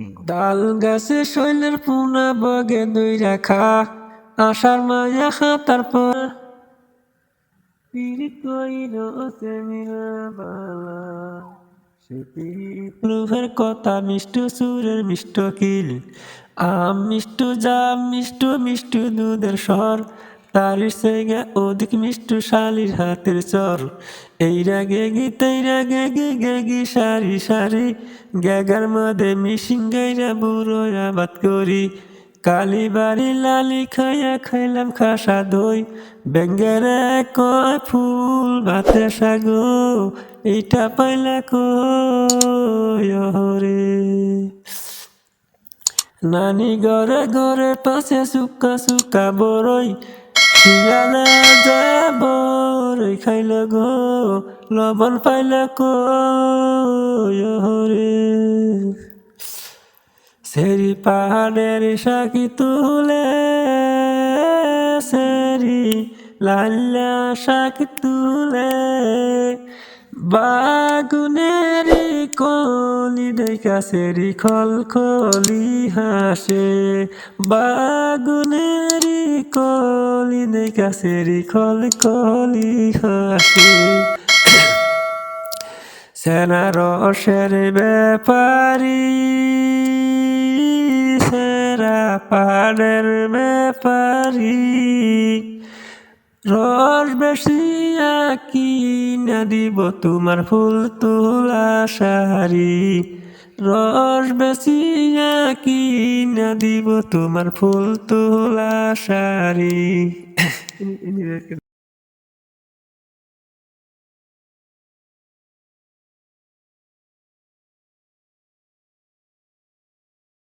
ডাল গাছে শৈলের পুনা বগে দুই রাখা আশার মায়া হাতার পর। কইল সে কথা মিষ্টু সুরের মিষ্ট কিল। আম মিষ্টু, জাম মিষ্টু মিষ্টু দুধের স্বর। তার সেগা অধিক মিষ্টু শালির হাতের চর। এই রাগে গি, তাই রাগে গে গে গি, সারি সারি। গ্যাগার মধ্যে মিশিং গাইরা বুড়ো আবাদ করি। কালি বাড়ি লালি খাইয়া খাইলাম খাসা দই। বেঙ্গের কয় ফুল ভাতে সাগো, এইটা পাইলা করে নানি ঘরে ঘরে পাশে সুকা সুকা বরই। শিয়ালে যে বরই খাইল গো, লবণ পাইলা করে সেরি পাহাড়ের সাকি তুলে, সেরি লাল্লা সাকি তুলে। বাগুনেরি কলি দেখা সেরি খল খলি হাসে, বাগুনেরি কলি সেরি খল খলি হাসে। সেনা রসের ব্যাপারি, সেরা পাহাড়ের ব্যাপারি। রস বেশি কি না দিব তোমার ফুল তোলা শাড়ি। রস বেশি কি না দিব তোমার ফুল তোলা শাড়ি?